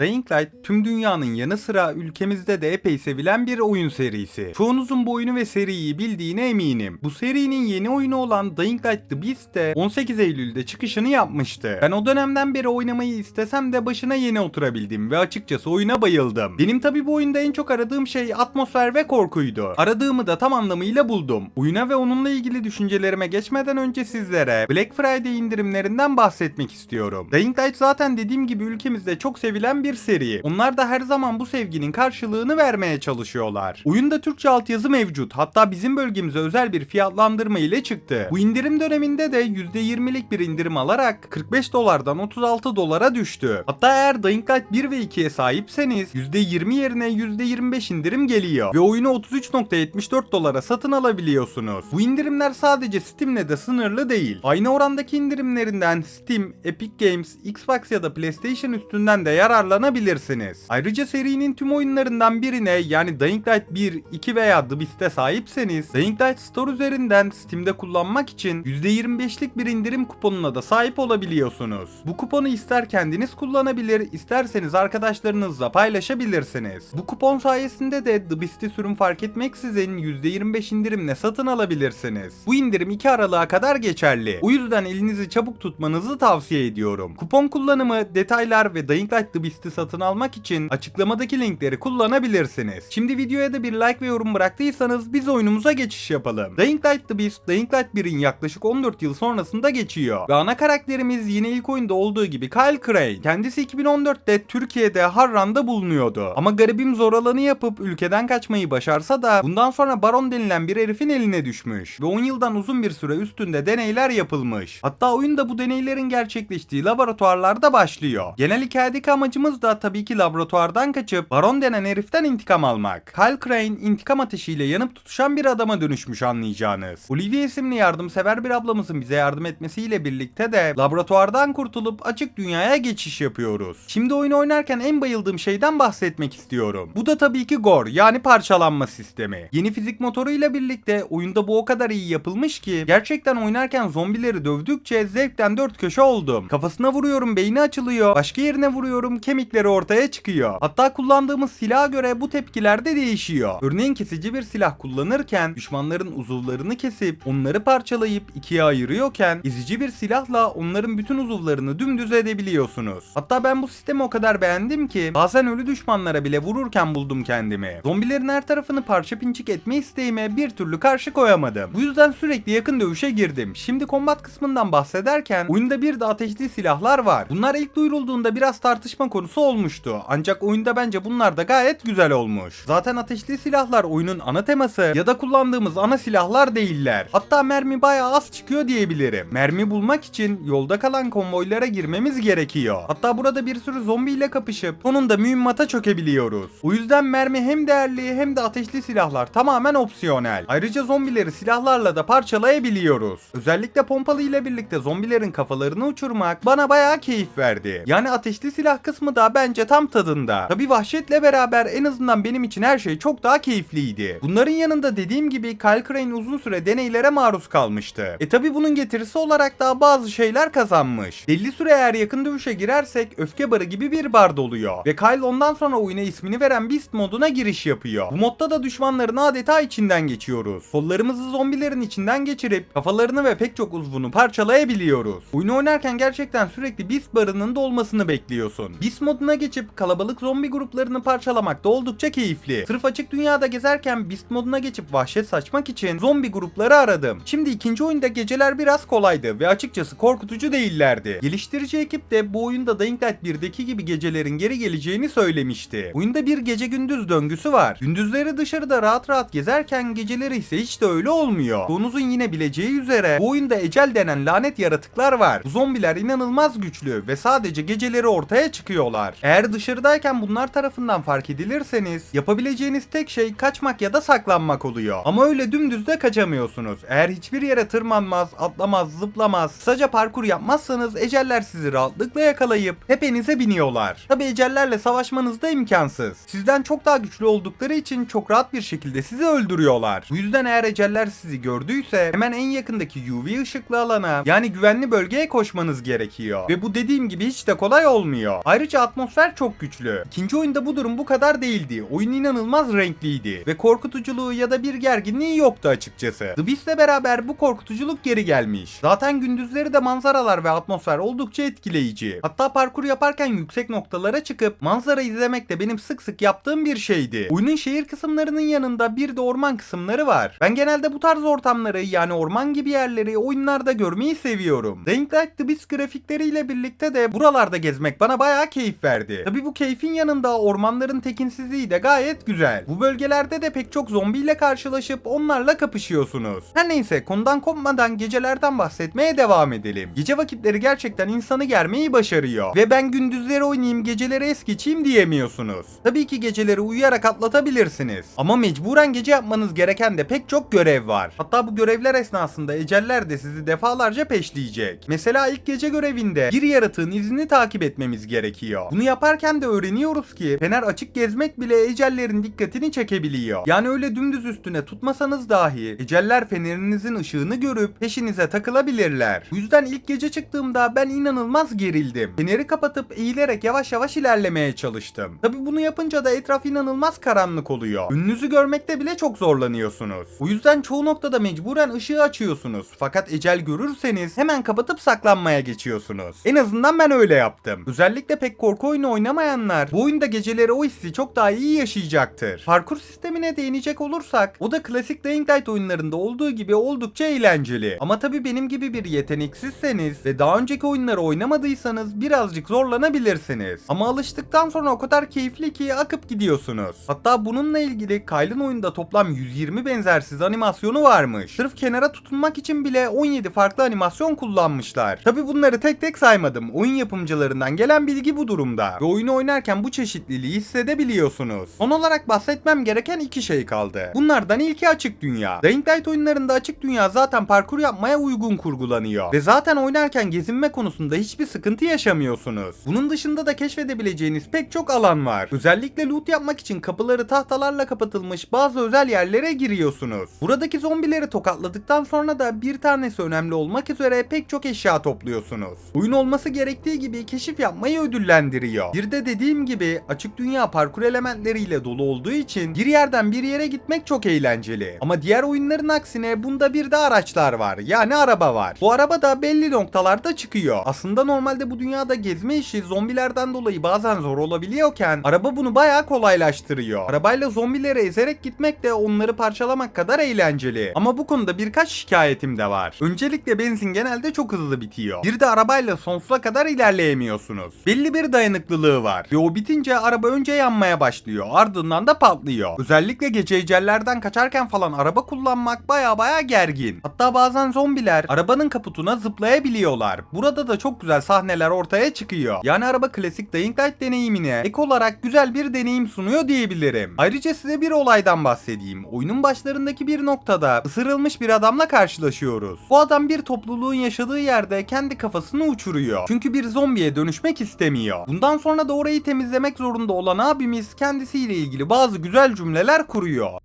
Dying Light tüm dünyanın yanı sıra ülkemizde de epey sevilen bir oyun serisi. Çoğunuzun bu oyunu ve seriyi bildiğine eminim. Bu serinin yeni oyunu olan Dying Light The Beast de 18 Eylül'de çıkışını yapmıştı. Ben o dönemden beri oynamayı istesem de başına yeni oturabildim ve açıkçası oyuna bayıldım. Benim tabi bu oyunda en çok aradığım şey atmosfer ve korkuydu. Aradığımı da tam anlamıyla buldum. Oyuna ve onunla ilgili düşüncelerime geçmeden önce sizlere Black Friday indirimlerinden bahsetmek istiyorum. Dying Light zaten dediğim gibi ülkemizde çok sevilen bir seri. Onlar da her zaman bu sevginin karşılığını vermeye çalışıyorlar. Oyunda Türkçe altyazı mevcut. Hatta bizim bölgemize özel bir fiyatlandırma ile çıktı. Bu indirim döneminde de %20'lik bir indirim alarak 45 dolardan 36 dolara düştü. Hatta eğer Dying Light 1 ve 2'ye sahipseniz %20 yerine %25 indirim geliyor ve oyunu 33.74 dolara satın alabiliyorsunuz. Bu indirimler sadece Steam'le de sınırlı değil. Aynı orandaki indirimlerinden Steam, Epic Games, Xbox ya da PlayStation üstünden de yararlanabilirsiniz. Ayrıca serinin tüm oyunlarından birine yani Dying Light 1, 2 veya The Beast'e sahipseniz Dying Light Store üzerinden Steam'de kullanmak için %25'lik bir indirim kuponuna da sahip olabiliyorsunuz. Bu kuponu ister kendiniz kullanabilir, isterseniz arkadaşlarınızla paylaşabilirsiniz. Bu kupon sayesinde de The Beast'i sürüm fark etmeksizin %25 indirimle satın alabilirsiniz. Bu indirim 2 Aralık'a kadar geçerli. O yüzden elinizi çabuk tutmanızı tavsiye ediyorum. Kupon kullanımı, detaylar ve Dying Light The Beast'i satın almak için açıklamadaki linkleri kullanabilirsiniz. Şimdi videoya da bir like ve yorum bıraktıysanız biz oyunumuza geçiş yapalım. Dying Light The Beast, Dying Light 1'in yaklaşık 14 yıl sonrasında geçiyor. Ve ana karakterimiz yine ilk oyunda olduğu gibi Kyle Crane. Kendisi 2014'te Türkiye'de Harran'da bulunuyordu. Ama garibim zor alanı yapıp ülkeden kaçmayı başarsa da bundan sonra Baron denilen bir herifin eline düşmüş. Ve 10 yıldan uzun bir süre üstünde deneyler yapılmış. Hatta oyunda bu deneylerin gerçekleştiği laboratuvarlarda başlıyor. Genel hikayedeki amacımız da tabii ki laboratuvardan kaçıp Baron denen heriften intikam almak. Kyle Crane intikam ateşiyle yanıp tutuşan bir adama dönüşmüş anlayacağınız. Olivia isimli yardımsever bir ablamızın bize yardım etmesiyle birlikte de laboratuvardan kurtulup açık dünyaya geçiş yapıyoruz. Şimdi oyunu oynarken en bayıldığım şeyden bahsetmek istiyorum. Bu da tabii ki gore yani parçalanma sistemi. Yeni fizik motoruyla birlikte oyunda bu o kadar iyi yapılmış ki gerçekten oynarken zombileri dövdükçe zevkten dört köşe oldum. Kafasına vuruyorum beyni açılıyor. Başka yerine vuruyorum kemikleri ortaya çıkıyor. Hatta kullandığımız silaha göre bu tepkiler de değişiyor. Örneğin kesici bir silah kullanırken düşmanların uzuvlarını kesip onları parçalayıp ikiye ayırıyorken ezici bir silahla onların bütün uzuvlarını dümdüz edebiliyorsunuz. Hatta ben bu sistemi o kadar beğendim ki bazen ölü düşmanlara bile vururken buldum kendimi. Zombilerin her tarafını parça pinçik etme isteğime bir türlü karşı koyamadım. Bu yüzden sürekli yakın dövüşe girdim. Şimdi kombat kısmından bahsederken oyunda bir de ateşli silahlar var. Bunlar ilk duyurulduğunda biraz tartışma konusu olmuştu. Ancak oyunda bence bunlar da gayet güzel olmuş. Zaten ateşli silahlar oyunun ana teması ya da kullandığımız ana silahlar değiller. Hatta mermi bayağı az çıkıyor diyebilirim. Mermi bulmak için yolda kalan konvoylara girmemiz gerekiyor. Hatta burada bir sürü zombiyle kapışıp sonunda mühimmata çökebiliyoruz. O yüzden mermi hem değerli hem de ateşli silahlar tamamen opsiyonel. Ayrıca zombileri silahlarla da parçalayabiliyoruz. Özellikle pompalı ile birlikte zombilerin kafalarını uçurmak bana bayağı keyif verdi. Yani ateşli silah kısmı da bence tam tadında. Tabi vahşetle beraber en azından benim için her şey çok daha keyifliydi. Bunların yanında dediğim gibi Kyle Crane uzun süre deneylere maruz kalmıştı. E tabi bunun getirisi olarak daha bazı şeyler kazanmış. Belli süre eğer yakın dövüşe girersek öfke barı gibi bir bar doluyor. Ve Kyle ondan sonra oyuna ismini veren Beast moduna giriş yapıyor. Bu modda da düşmanların adeta içinden geçiyoruz. Kollarımızı zombilerin içinden geçirip kafalarını ve pek çok uzvunu parçalayabiliyoruz. Oyunu oynarken gerçekten sürekli Beast barının dolmasını bekliyorsun. Beast moduna geçip kalabalık zombi gruplarını parçalamak da oldukça keyifli. Sırf açık dünyada gezerken Beast moduna geçip vahşet saçmak için zombi grupları aradım. Şimdi ikinci oyunda geceler biraz kolaydı ve açıkçası korkutucu değillerdi. Geliştirici ekip de bu oyunda Dying Light 1'deki gibi gecelerin geri geleceğini söylemişti. Oyunda bir gece gündüz döngüsü var. Gündüzleri dışarıda rahat rahat gezerken geceleri ise hiç de öyle olmuyor. Çoğunuzun yine bileceği üzere bu oyunda ecel denen lanet yaratıklar var. Bu zombiler inanılmaz güçlü ve sadece geceleri ortaya çıkıyorlar. Eğer dışarıdayken bunlar tarafından fark edilirseniz yapabileceğiniz tek şey kaçmak ya da saklanmak oluyor. Ama öyle dümdüz de kaçamıyorsunuz. Eğer hiçbir yere tırmanmaz, atlamaz, zıplamaz, kısaca parkur yapmazsanız eceller sizi rahatlıkla yakalayıp tepenize biniyorlar. Tabi ecellerle savaşmanız da imkansız. Sizden çok daha güçlü oldukları için çok rahat bir şekilde sizi öldürüyorlar. Bu yüzden eğer eceller sizi gördüyse hemen en yakındaki UV ışıklı alana yani güvenli bölgeye koşmanız gerekiyor. Ve bu dediğim gibi hiç de kolay olmuyor. Ayrıca atmosfer çok güçlü. İkinci oyunda bu durum bu kadar değildi. Oyun inanılmaz renkliydi ve korkutuculuğu ya da bir gerginliği yoktu açıkçası. The Beast'le beraber bu korkutuculuk geri gelmiş. Zaten gündüzleri de manzaralar ve atmosfer oldukça etkileyici. Hatta parkur yaparken yüksek noktalara çıkıp manzara izlemek de benim sık sık yaptığım bir şeydi. Oyunun şehir kısımlarının yanında bir de orman kısımları var. Ben genelde bu tarz ortamları yani orman gibi yerleri oyunlarda görmeyi seviyorum. Dying Light The Beast grafikleriyle birlikte de buralarda gezmek bana bayağı keyif verdi. Tabi bu keyfin yanında ormanların tekinsizliği de gayet güzel. Bu bölgelerde de pek çok zombiyle karşılaşıp onlarla kapışıyorsunuz. Her neyse konudan kopmadan gecelerden bahsetmeye devam edelim. Gece vakitleri gerçekten insanı germeyi başarıyor. Ve ben gündüzleri oynayayım geceleri es geçeyim diyemiyorsunuz. Tabii ki geceleri uyuyarak atlatabilirsiniz. Ama mecburen gece yapmanız gereken de pek çok görev var. Hatta bu görevler esnasında eceller de sizi defalarca peşleyecek. Mesela ilk gece görevinde bir yaratığın izini takip etmemiz gerekiyor. Bunu yaparken de öğreniyoruz ki fener açık gezmek bile ecellerin dikkatini çekebiliyor. Yani öyle dümdüz üstüne tutmasanız dahi eceller fenerinizin ışığını görüp peşinize takılabilirler. Bu yüzden ilk gece çıktığımda ben inanılmaz gerildim. Feneri kapatıp eğilerek yavaş yavaş ilerlemeye çalıştım. Tabi bunu yapınca da etraf inanılmaz karanlık oluyor. Önünüzü görmekte bile çok zorlanıyorsunuz. O yüzden çoğu noktada mecburen ışığı açıyorsunuz. Fakat ecel görürseniz hemen kapatıp saklanmaya geçiyorsunuz. En azından ben öyle yaptım. Özellikle pek korku oyunu oynamayanlar bu oyunda geceleri o hissi çok daha iyi yaşayacaktır. Parkur sistemine değinecek olursak o da klasik Dying Light oyunlarında olduğu gibi oldukça eğlenceli. Ama tabi benim gibi bir yeteneksizseniz ve daha önceki oyunları oynamadıysanız birazcık zorlanabilirsiniz. Ama alıştıktan sonra o kadar keyifli ki akıp gidiyorsunuz. Hatta bununla ilgili Kyle'ın oyunda toplam 120 benzersiz animasyonu varmış. Sırf kenara tutunmak için bile 17 farklı animasyon kullanmışlar. Tabi bunları tek tek saymadım. Oyun yapımcılarından gelen bilgi bu durumda. Ve oyunu oynarken bu çeşitliliği hissedebiliyorsunuz. Son olarak bahsetmem gereken iki şey kaldı. Bunlardan ilki açık dünya. Dying Light oyunlarında açık dünya zaten parkur yapmaya uygun kurgulanıyor. Ve zaten oynarken gezinme konusunda hiçbir sıkıntı yaşamıyorsunuz. Bunun dışında da keşfedebileceğiniz pek çok alan var. Özellikle loot yapmak için kapıları tahtalarla kapatılmış bazı özel yerlere giriyorsunuz. Buradaki zombileri tokatladıktan sonra da bir tanesi önemli olmak üzere pek çok eşya topluyorsunuz. Oyun olması gerektiği gibi keşif yapmayı ödüllendiriyor. Bir de dediğim gibi açık dünya parkur elementleriyle dolu olduğu için bir yerden bir yere gitmek çok eğlenceli. Ama diğer oyunların aksine bunda bir de araçlar var. Yani araba var. Bu araba da belli noktalarda çıkıyor. Aslında normalde bu dünyada gezme işi zombilerden dolayı bazen zor olabiliyorken araba bunu bayağı kolaylaştırıyor. Arabayla zombileri ezerek gitmek de onları parçalamak kadar eğlenceli. Ama bu konuda birkaç şikayetim de var. Öncelikle benzin genelde çok hızlı bitiyor. Bir de arabayla sonsuza kadar ilerleyemiyorsunuz. Belli bir dayanıklılığı var. Ve o bitince araba önce yanmaya başlıyor. Ardından da patlıyor. Özellikle gece ecellerden kaçarken falan araba kullanmak baya baya gergin. Hatta bazen zombiler arabanın kaputuna zıplayabiliyorlar. Burada da çok güzel sahneler ortaya çıkıyor. Yani araba klasik Dying Light deneyimine ek olarak güzel bir deneyim sunuyor diyebilirim. Ayrıca size bir olaydan bahsedeyim. Oyunun başlarındaki bir noktada ısırılmış bir adamla karşılaşıyoruz. Bu adam bir topluluğun yaşadığı yerde kendi kafasını uçuruyor. Çünkü bir zombiye dönüşmek istemiyor. Bundan sonra da orayı temizlemek zorunda olan abimiz kendisiyle ilgili bazı güzel cümleler kuruyor.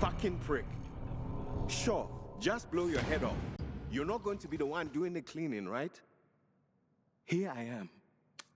fucking prick. Sure, just blow your head off. You're not going to be the one doing the cleaning, right? Here I am,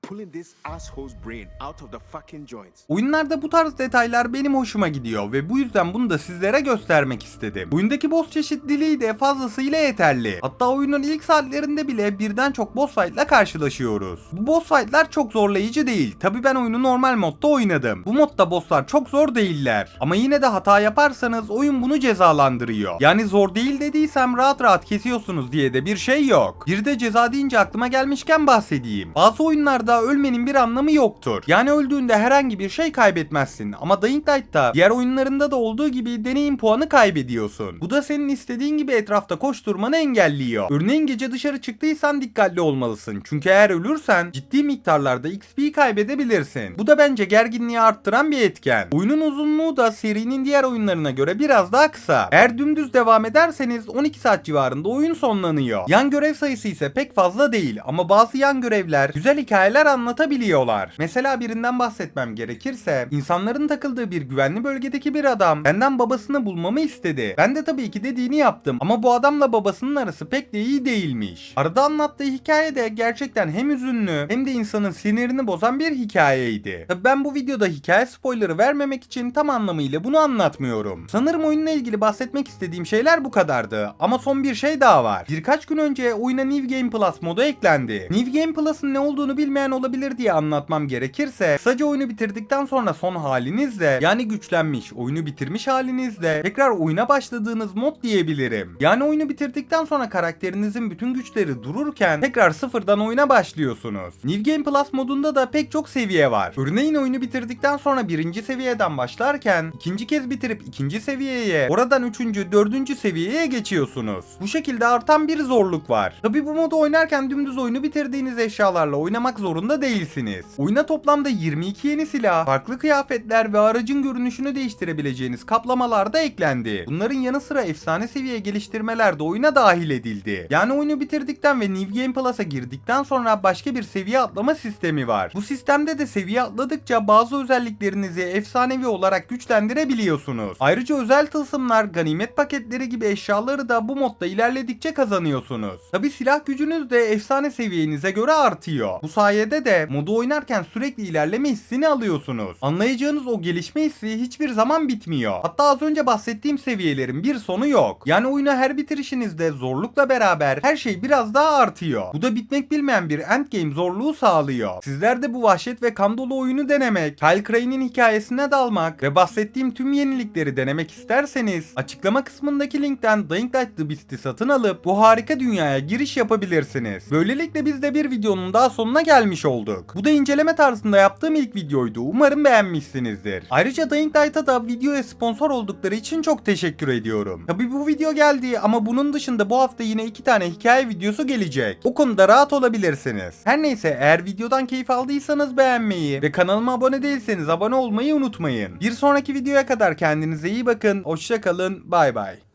pulling this asshole's brain out of the fucking joints. Oyunlarda bu tarz detaylar benim hoşuma gidiyor ve bu yüzden bunu da sizlere göstermek istedim. Oyundaki boss çeşitliliği de fazlasıyla yeterli. Hatta oyunun ilk saatlerinde bile birden çok boss fight'la karşılaşıyoruz. Bu boss fight'lar çok zorlayıcı değil. Tabi ben oyunu normal modda oynadım. Bu modda bosslar çok zor değiller. Ama yine de hata yaparsanız oyun bunu cezalandırıyor. Yani zor değil dediysem rahat rahat kesiyorsunuz diye de bir şey yok. Bir de ceza deyince aklıma gelmişken bahsedeyim. Bazı oyunlarda ölmenin bir anlamı yoktur. Yani öldüğünde herhangi bir şey kaybetmezsin. Ama Dying Light'ta diğer oyunlarında da olduğu gibi deneyim puanı kaybediyorsun. Bu da senin istediğin gibi etrafta koşturmanı engelliyor. Örneğin gece dışarı çıktıysan dikkatli olmalısın. Çünkü eğer ölürsen ciddi miktarlarda XP kaybedebilirsin. Bu da bence gerginliği arttıran bir etken. Oyunun uzunluğu da serinin diğer oyunlarına göre biraz daha kısa. Eğer dümdüz devam ederseniz 12 saat civarında oyun sonlanıyor. Yan görev sayısı ise pek fazla değil ama bazı yan görevler güzel hikayeler hikayeler anlatabiliyorlar. Mesela birinden bahsetmem gerekirse insanların takıldığı bir güvenli bölgedeki bir adam benden babasını bulmamı istedi. Ben de tabii ki dediğini yaptım ama bu adamla babasının arası pek de iyi değilmiş. Arada anlattığı hikaye de gerçekten hem üzünlü hem de insanın sinirini bozan bir hikayeydi. Tabii ben bu videoda hikaye spoilerı vermemek için tam anlamıyla bunu anlatmıyorum. Sanırım oyunla ilgili bahsetmek istediğim şeyler bu kadardı. Ama son bir şey daha var. Birkaç gün önce oyuna New Game Plus modu eklendi. New Game Plus'ın ne olduğunu bilmeyen olabilir diye anlatmam gerekirse kısaca oyunu bitirdikten sonra son halinizle yani güçlenmiş, oyunu bitirmiş halinizle tekrar oyuna başladığınız mod diyebilirim. Yani oyunu bitirdikten sonra karakterinizin bütün güçleri dururken tekrar sıfırdan oyuna başlıyorsunuz. New Game Plus modunda da pek çok seviye var. Örneğin oyunu bitirdikten sonra birinci seviyeden başlarken ikinci kez bitirip ikinci seviyeye oradan üçüncü, dördüncü seviyeye geçiyorsunuz. Bu şekilde artan bir zorluk var. Tabi bu modu oynarken dümdüz oyunu bitirdiğiniz eşyalarla oynamak zorunda değilsiniz. Oyuna toplamda 22 yeni silah, farklı kıyafetler ve aracın görünüşünü değiştirebileceğiniz kaplamalar da eklendi. Bunların yanı sıra efsane seviye geliştirmeler de oyuna dahil edildi. Yani oyunu bitirdikten ve New Game Plus'a girdikten sonra başka bir seviye atlama sistemi var. Bu sistemde de seviye atladıkça bazı özelliklerinizi efsanevi olarak güçlendirebiliyorsunuz. Ayrıca özel tılsımlar, ganimet paketleri gibi eşyaları da bu modda ilerledikçe kazanıyorsunuz. Tabi silah gücünüz de efsane seviyenize göre artıyor. Bu sayede de modu oynarken sürekli ilerleme hissini alıyorsunuz. Anlayacağınız o gelişme hissi hiçbir zaman bitmiyor. Hatta az önce bahsettiğim seviyelerin bir sonu yok. Yani oyunu her bitirişinizde zorlukla beraber her şey biraz daha artıyor. Bu da bitmek bilmeyen bir endgame zorluğu sağlıyor. Sizler de bu vahşet ve kan dolu oyunu denemek, Kyle Crane'in hikayesine dalmak ve bahsettiğim tüm yenilikleri denemek isterseniz açıklama kısmındaki linkten Dying Light The Beast'i satın alıp bu harika dünyaya giriş yapabilirsiniz. Böylelikle biz de bir videonun daha sonuna gelmiş olduk. Bu da inceleme tarzında yaptığım ilk videoydu. Umarım beğenmişsinizdir. Ayrıca Dying Light'a da videoya sponsor oldukları için çok teşekkür ediyorum. Tabi bu video geldi ama bunun dışında bu hafta yine iki tane hikaye videosu gelecek. O konuda rahat olabilirsiniz. Her neyse eğer videodan keyif aldıysanız beğenmeyi ve kanalıma abone değilseniz abone olmayı unutmayın. Bir sonraki videoya kadar kendinize iyi bakın. Hoşçakalın. Bay bay.